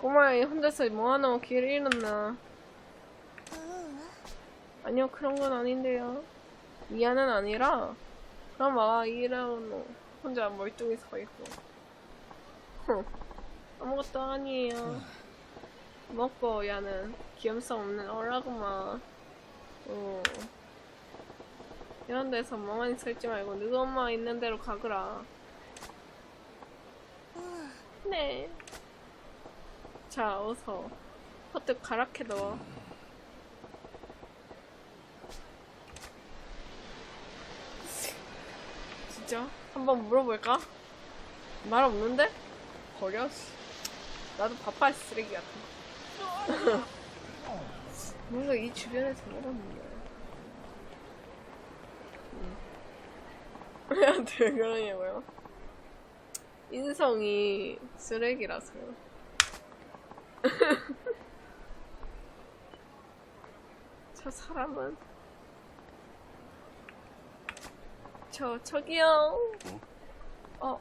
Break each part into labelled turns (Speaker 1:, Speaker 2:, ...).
Speaker 1: 꼬마야 혼자서 뭐하노? 길 잃었나? 아니요 그런 건 아닌데요. 미안은 아니라 그럼 와 이러노 혼자 멀뚱히 서 있고. 흥, 아무것도 아니에요. 먹고 야는. 귀염성 없는 어라구만 어. 이런 데서 멍하니 서 있지 말고 너희 엄마 있는 대로 가거라. 네 자, 어서. 퍼뜩 가락해 넣어. 진짜? 한번 물어볼까? 말 없는데? 버려? 씨. 나도 바빠 쓰레기 거. 뭔가 이 주변에서 먹었는데. 왜한테 그러냐고요? 인성이 쓰레기라서요. 저 사람은 저 저기요. 어.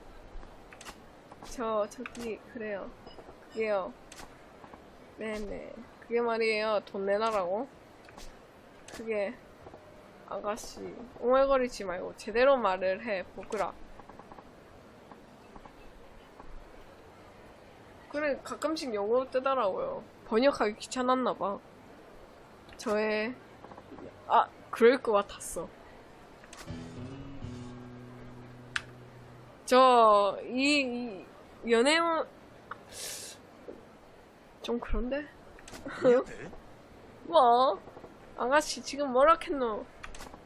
Speaker 1: 저 저기 그래요. 그게요. 네네. 그게 말이에요. 돈 내놔라고. 그게 아가씨 옹알거리지 말고 제대로 말을 해 보그라. 그래 가끔씩 영어로 뜨더라고요. 번역하기 귀찮았나 봐. 저의 아 그럴 것 같았어. 저이 이 연애운 좀 그런데. 뭐 아가씨 지금 뭐라 했노?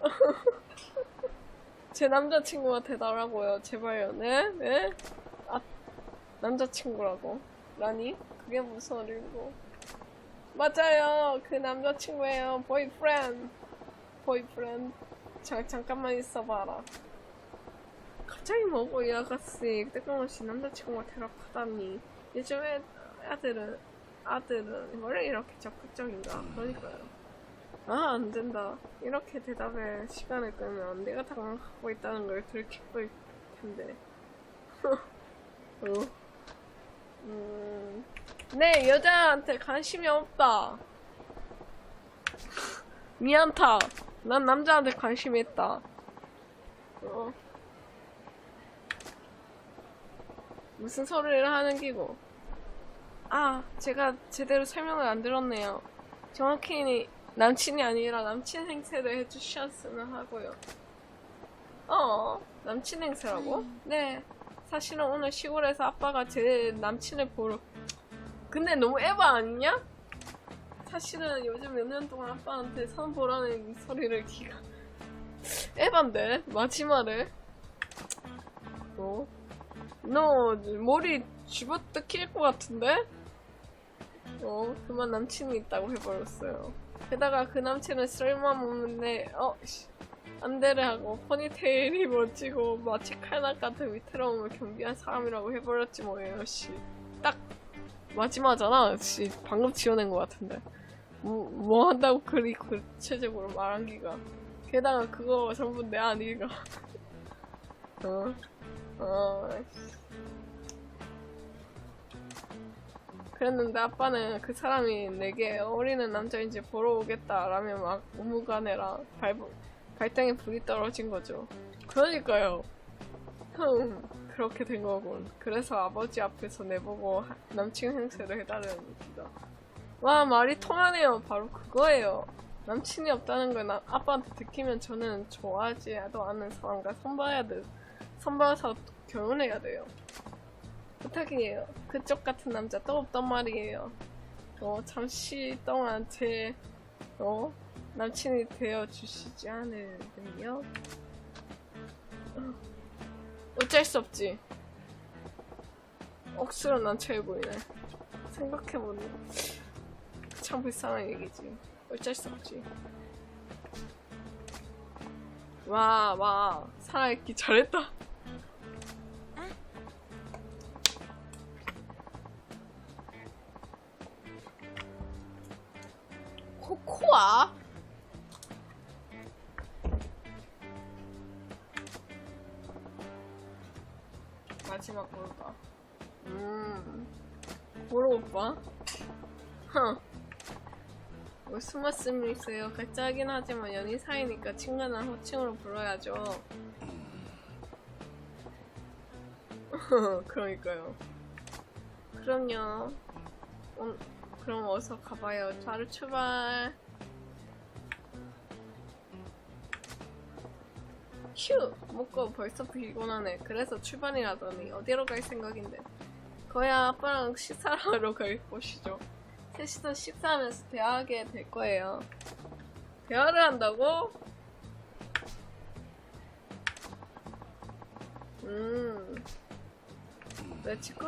Speaker 1: 제 남자친구가 되더라고요. 제발요. 네? 네? 아 남자친구라고. 라니? 그게 무슨 소리고. 맞아요. 그 남자친구예요. 보이프렌드. 보이프렌드. 자, 잠깐만 있어봐라. 갑자기 뭐고 이 아가씨 뜬금없이 남자친구가 대답하다니. 요즘에 아들은 아들은 원래 이렇게 적극적인가? 그러니까요. 아, 안 된다. 이렇게 대답에 시간을 끄면 내가 당하고 있다는 걸 들키고 있을 텐데. 어. 음, 네, 여자한테 관심이 없다. 미안타. 난 남자한테 관심이 있다. 어. 무슨 소리를 하는 기고. 아, 제가 제대로 설명을 안 들었네요. 정확히 남친이 아니라 남친 행세를 해주셨으면 하고요. 어, 남친 행세라고? 네. 사실은 오늘 시골에서 아빠가 제 남친을 보러. 근데 너무 에바 아니냐? 사실은 요즘 몇 년 동안 아빠한테 선 보라는 이 소리를 기가. 에반데? 마지막에? 어? 너 머리 집어뜯길 것 같은데? 어, 그만 남친이 있다고 해버렸어요. 게다가 그 남친은 쓸모없는데, 어, 씨, 안대를 하고 포니테일이 멋지고 마치 칼날 같은 위태로움을 경비한 사람이라고 해버렸지 뭐예요, 씨. 딱 마지막잖아, 씨. 방금 지어낸 것 같은데. 뭐, 뭐 한다고 그리 구체적으로 말한 기가. 게다가 그거 전부 내 아니가. 어, 어, 씨. 그랬는데 아빠는 그 사람이 내게 어리는 남자인지 보러 오겠다라며 막 우무가내라 발, 발등에 불이 떨어진 거죠. 그러니까요. 흠, 그렇게 된 거군. 그래서 아버지 앞에서 내보고 하- 남친 행세를 해달라는 겁니다. 와, 말이 통하네요. 바로 그거예요. 남친이 없다는 걸 나- 아빠한테 들키면 저는 좋아하지도 않은 사람과 선봐야 돼. 선봐서 결혼해야 돼요. 부탁이에요. 그쪽 같은 남자 또 없단 말이에요. 어, 잠시 동안 제, 어, 남친이 되어 주시지? 어, 어쩔 수 없지. 억수로 난 최고이네. 생각해보니 참 불쌍한 얘기지. 어쩔 수 없지. 와, 와, 살아있기 잘했다. 코코아? 뭐 숨었음이 있어요. 가짜긴 하지만 연인 사이니까 친근한 호칭으로 불러야죠. 그러니까요. 그럼요. 음, 그럼 어서 가봐요. 바로 출발. 휴! 먹고 벌써 피곤하네. 그래서 출발이라더니 어디로 갈 생각인데. 거야 아빠랑 식사하러 갈 곳이죠. 셋이서 식사하면서 대화하게 될 거예요. 대화를 한다고? 음. 렛츠 고.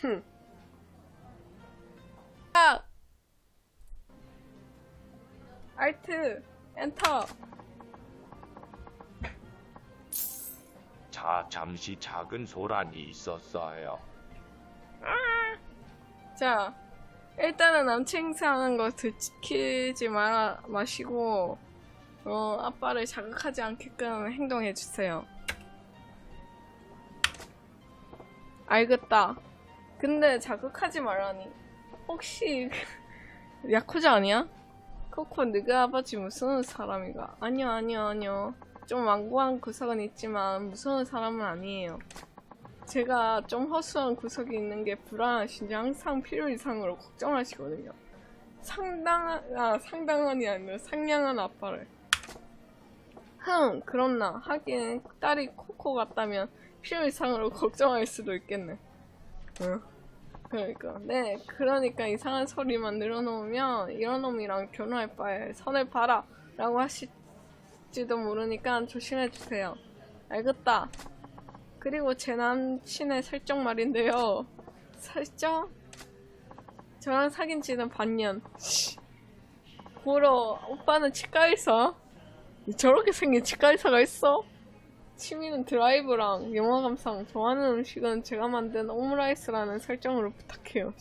Speaker 1: 흠. 아! 알트 엔터.
Speaker 2: 자, 잠시 작은 소란이 있었어요.
Speaker 1: 자 일단은 남친 행사하는 거 들키지 마, 마시고 어 아빠를 자극하지 않게끔 행동해 주세요. 알겠다. 근데 자극하지 말라니. 혹시 야쿠자 아니야? 코코 너가 아버지 무서운 사람이가 아니요 아니요 아니요 좀 완고한 구석은 있지만 무서운 사람은 아니에요 제가 좀 허수한 구석이 있는 게 불안하신지 항상 필요 이상으로 걱정하시거든요. 상당한, 아, 상당한이 아니라 상냥한 아빠를. 흥, 그렇나. 하긴 딸이 코코 같다면 필요 이상으로 걱정할 수도 있겠네. 응. 그러니까. 네, 그러니까 이상한 소리만 늘어놓으면 이런 놈이랑 결혼할 바에 선을 봐라. 라고 하실지도 모르니까 조심해주세요. 알겠다. 그리고 제 남친의 설정 말인데요. 설정? 저랑 사귄 지는 반년. 고로 오빠는 치과 의사? 저렇게 생긴 치과 의사가 있어? 취미는 드라이브랑 영화 감상, 좋아하는 음식은 제가 만든 오므라이스라는 설정으로 부탁해요.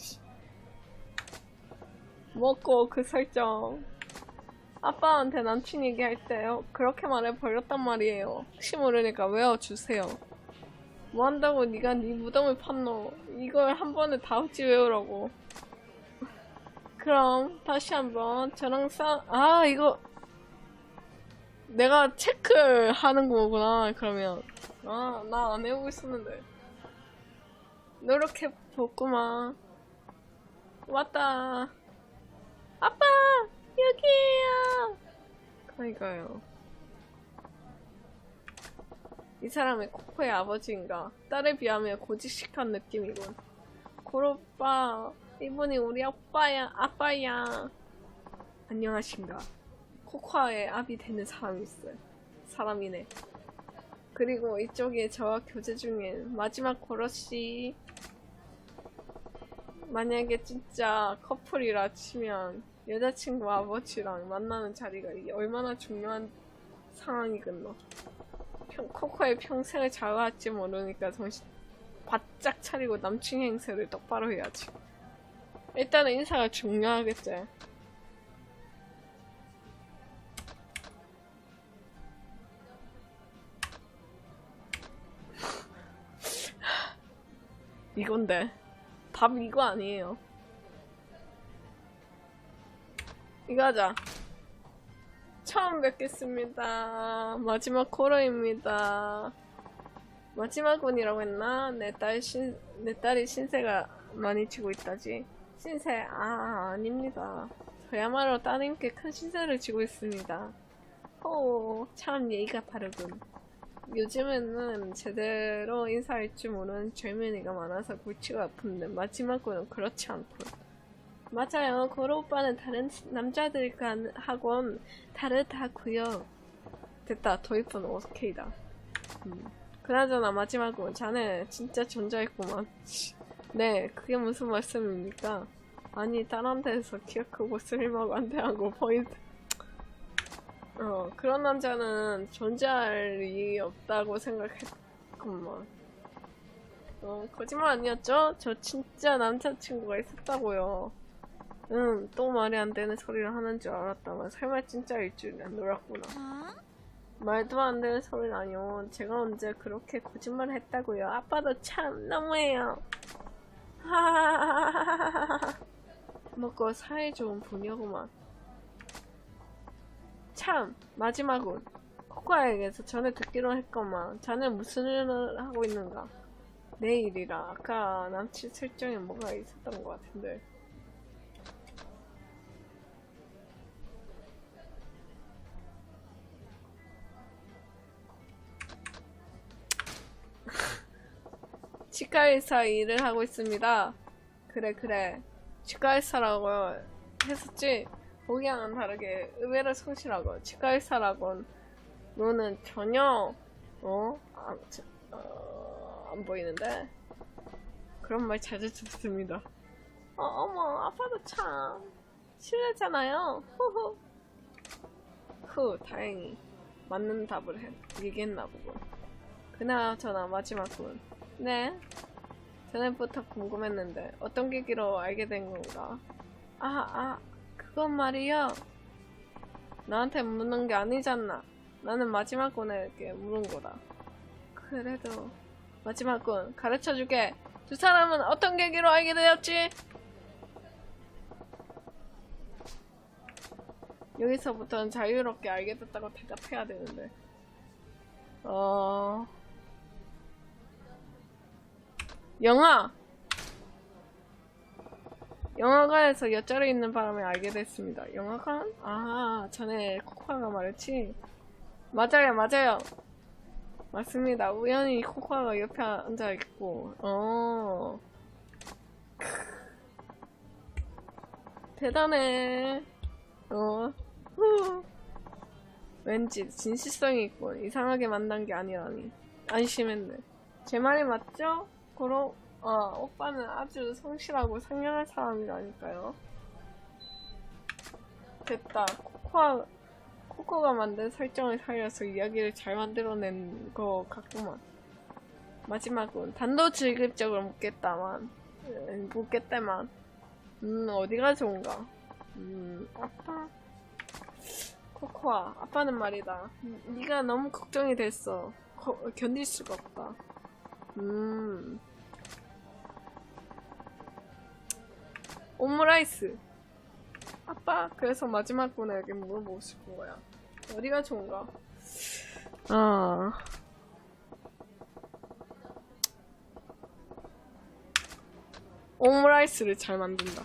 Speaker 1: 먹고 그 설정. 아빠한테 남친 얘기할 때요. 그렇게 말해 버렸단 말이에요. 혹시 모르니까 외워주세요. 뭐 한다고 네가 네 무덤을 팠노? 이걸 한 번에 다 어찌 외우라고. 그럼 다시 한번 저랑 싸. 아 이거 내가 체크하는 거구나. 그러면 아 나안 외우고 있었는데 노력해 보구만. 왔다. 아빠 여기에요. 그러니까요. 이 사람의 코코의 아버지인가 딸에 비하면 고지식한 느낌이군 고로빠 이분이 우리 아빠야 아빠야 안녕하신가 코코아의 아비 되는 사람이 있어요 사람이네 그리고 이쪽에 저와 교제 중인 마지막 고로씨 만약에 진짜 커플이라 치면 여자친구 아버지랑 만나는 자리가 얼마나 중요한 상황이겠노 평, 코코의 평생을 잘할지 모르니까 정신 바짝 차리고 남친 행세를 똑바로 해야지. 일단은 인사가 중요하겠지. 이건데 답 이거 아니에요. 이거 하자. 처음 뵙겠습니다. 마지막 코러입니다. 마지막 분이라고 했나? 내 딸 신, 내 딸이 신세가 많이 지고 있다지. 신세, 아, 아닙니다. 저야말로 따님께 큰 신세를 지고 있습니다. 호, 참 예의가 바르군. 요즘에는 제대로 인사할 줄 모르는 젊은이가 많아서 골치가 아픈데 마지막으로는 그렇지 않군. 맞아요. 고로 오빠는 다른 남자들과 하곤 다르다고요. 됐다. 더 이쁜 오케이다. 음. 그나저나 마지막으로 자네 진짜 존재했구만. 네, 그게 무슨 말씀입니까? 아니 다른 데서 기억하고 슬림하고 안 대하고 포인트. 어 그런 남자는 존재할 리 없다고 생각했구만. 어 거짓말 아니었죠? 저 진짜 남자친구가 있었다고요. 응, 또 말이 안 되는 소리를 하는 줄 알았다만 설마 진짜일 줄은 놀랐구나. 말도 안 되는 소리는 아니요. 제가 언제 그렇게 거짓말을 했다고요. 아빠도 참 너무해요. 하하하하하하. 먹고 사이 좋은 분이구만. 참 마지막은 코코아에게서 전에 듣기로 했건만 자네 무슨 일을 하고 있는가? 내일이라 아까 남친 설정에 뭐가 있었던 것 같은데. 치과의사 일을 하고 있습니다. 그래 그래 치과의사라고 했었지? 보기와는 다르게 의외로 성실하고 치과의사라곤 너는 전혀 어? 안, 저- 어, 안 보이는데 그런 말 자주 듣습니다. 어, 어머 아빠도 참 실례잖아요. 후후. 후 다행히 맞는 답을 해, 얘기했나 보군. 그나저나 마지막은 네. 전에부터 궁금했는데 어떤 계기로 알게 된 건가? 아, 아, 그건 말이요. 나한테 묻는 게 아니잖아. 나는 마지막 군에게 물은 거다. 그래도 마지막 군 가르쳐 주게. 두 사람은 어떤 계기로 알게 되었지? 여기서부터는 자유롭게 알게 됐다고 대답해야 되는데. 어... 영화! 영화관에서 여자로 있는 바람에 알게 됐습니다. 영화관? 아, 전에 코코아가 말했지? 맞아요, 맞아요. 맞습니다. 우연히 코코아가 옆에 앉아있고, 어. 대단해. 어. 후. 왠지 진실성이 있고 이상하게 만난 게 아니라니. 안심했네. 제 말이 맞죠? 고로, 어, 오빠는 아주 성실하고 상냥한 사람이라니까요. 됐다. 코코아, 코코가 만든 설정을 살려서 이야기를 잘 만들어낸 거 같구만. 마지막은 단도직입적으로 묻겠다만, 음, 묻겠다만, 음, 어디가 좋은가? 음, 아빠? 코코아, 아빠는 말이다. 음, 네가 너무 걱정이 됐어. 거- 견딜 수가 없다. 음. 오므라이스. 아빠, 그래서 마지막 분에게 물어보고 싶은 거야. 어디가 좋은가? 아. 오므라이스를 잘 만든다.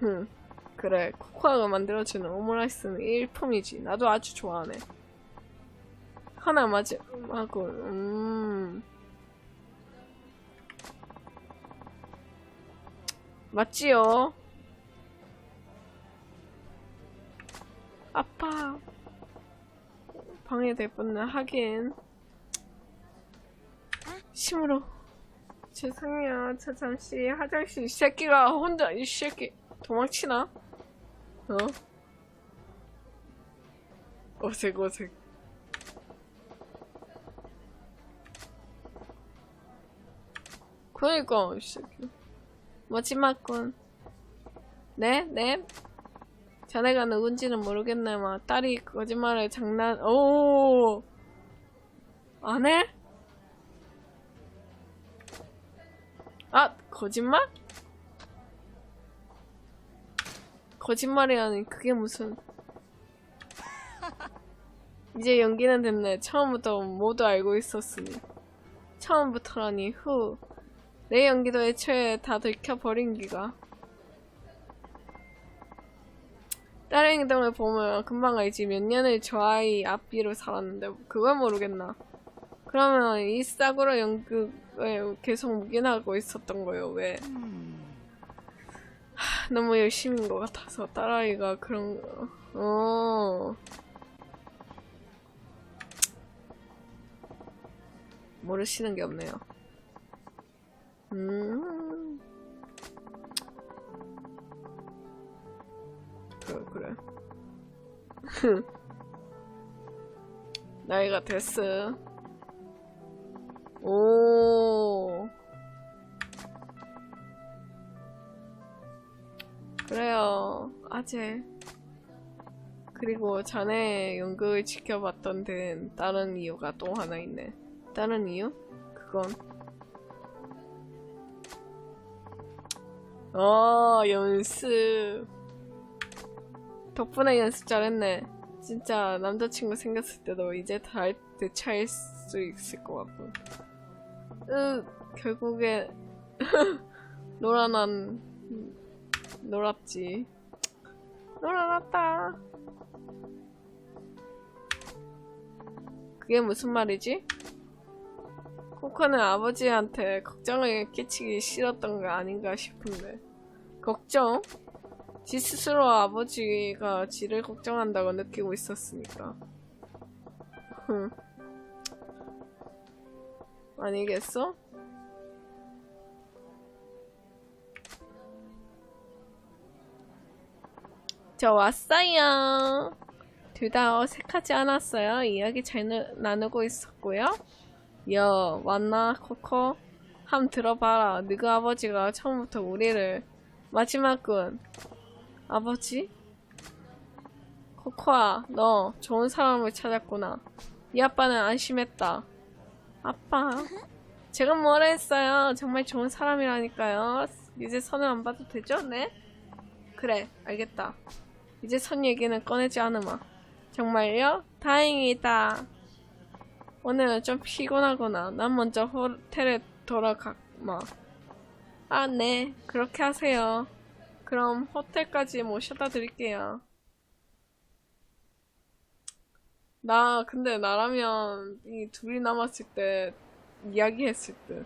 Speaker 1: 흠. 그래, 코코아가 만들어주는 오므라이스는 일품이지. 나도 아주 좋아하네. 하나 마지막은, 음. 맞지요? 아빠. 방해될 뻔은 하긴. 심으로. 죄송해요. 저 잠시 화장실 이 새끼가 혼자 이 새끼 도망치나? 어? 어색 어색. 그러니까 이 새끼. 마지막 건. 네? 네? 자네가 누군지는 모르겠네만 딸이 거짓말을 장난 오. 안 해? 아, 거짓말? 거짓말이라니 그게 무슨 이제 연기는 됐네 처음부터 모두 알고 있었으니 처음부터라니 후 내 연기도 애초에 다 들켜버린 기가. 딸의 행동을 보면 금방 알지. 몇 년을 저 아이 앞뒤로 살았는데 그걸 모르겠나. 그러면 이 싸구려 연극을 계속 묵인하고 있었던 거예요. 왜? 하, 너무 열심인 것 같아서 딸아이가 그런 거. 어. 모르시는 게 없네요 음 그래 그래 나이가 됐어 오 그래요, 아재. 그리고 자네 연극을 지켜봤던 데는 다른 이유가 또 하나 있네. 다른 이유? 그건 어 연습 덕분에 연습 잘했네. 진짜 남자친구 생겼을 때도 이제 다 대차일 수 있을 것 같고. 으 결국에 노란한 놀랍지. 놀아났다. 그게 무슨 말이지? 코코는 아버지한테 걱정을 끼치기 싫었던 거 아닌가 싶은데. 걱정? 지 스스로 아버지가 지를 걱정한다고 느끼고 있었으니까. 흥. 아니겠어? 저 왔어요. 둘 다 어색하지 않았어요. 이야기 잘 나- 나누고 있었고요. 여, 왔나, 코코? 함 들어봐라. 너그 아버지가 처음부터 우리를 마지막은 아버지? 코코아, 너 좋은 사람을 찾았구나. 이 아빠는 안심했다. 아빠, 제가 뭐라 했어요? 정말 좋은 사람이라니까요. 이제 선을 안 봐도 되죠? 네? 그래, 알겠다. 이제 선 얘기는 꺼내지 않으마. 정말요? 다행이다. 오늘은 좀 피곤하구나. 난 먼저 호텔에 돌아가마. 아, 네. 그렇게 하세요. 그럼 호텔까지 모셔다 드릴게요. 나, 근데 나라면 이 둘이 남았을 때 이야기했을 때,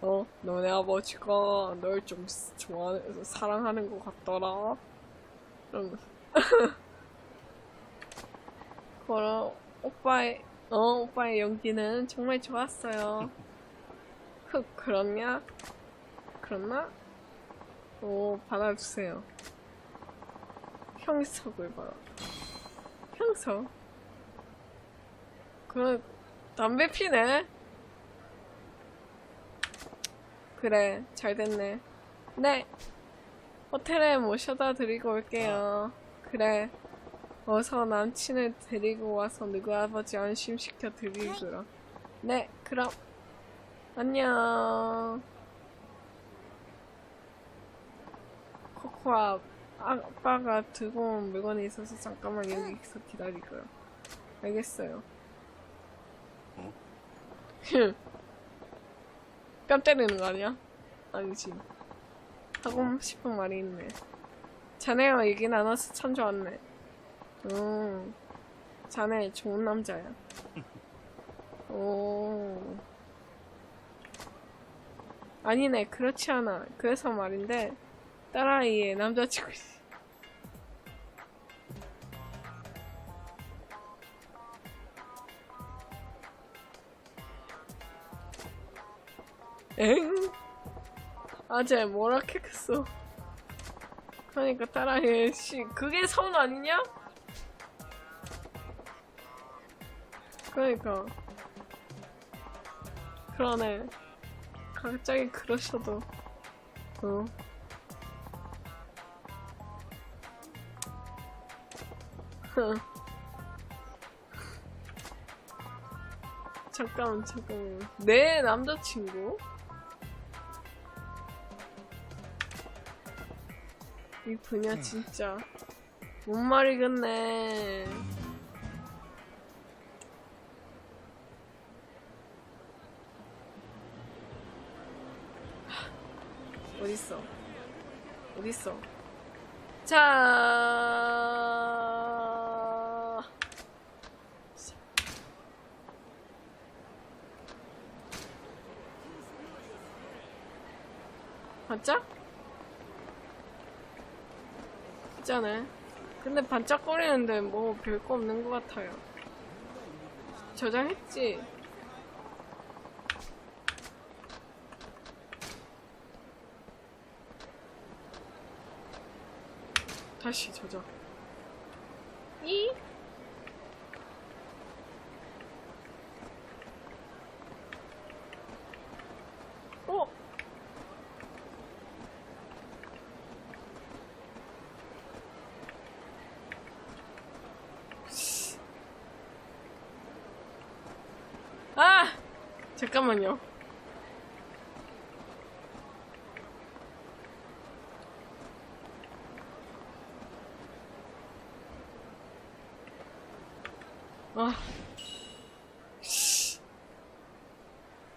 Speaker 1: 어, 너네 아버지가 널 좀 좋아, 사랑하는 것 같더라. 그럼, 그럼, 오빠의, 어, 오빠의 연기는 정말 좋았어요. 흑, 그렇냐? 그렇나? 오, 받아주세요. 형석을 봐라. 형석? 그, 담배 피네? 그래, 잘 됐네. 네. 호텔에 모셔다 드리고 올게요. 그래. 어서 남친을 데리고 와서 누구 아버지 안심시켜 드리더라. 네, 그럼. 안녕. 코코아, 아빠가 들고 온 물건이 있어서 잠깐만 여기서 기다리고요. 알겠어요.
Speaker 2: 어?
Speaker 1: 뺨 때리는 거 아니야? 아니지. 하고 싶은 말이 있네. 자네와 얘기 나눠서 참 좋았네. 음, 자네 좋은 남자야. 오. 아니네, 그렇지 않아. 그래서 말인데, 딸아이의 남자친구. 엥? 아재 뭐라 캐겠어 그러니까 딸아이 씨 그게 선 아니냐? 그러니까 그러네 갑자기 그러셔도 어 흥. 잠깐만 잠깐만 내 남자친구? 이 분야 진짜 못 말이겠네. 어딨어? 어딨어? 자. 반짝? 있잖아. 근데 반짝거리는데 뭐 별거 없는 것 같아요. 저장했지? 다시 저장. 이? 어? 아! 잠깐만요.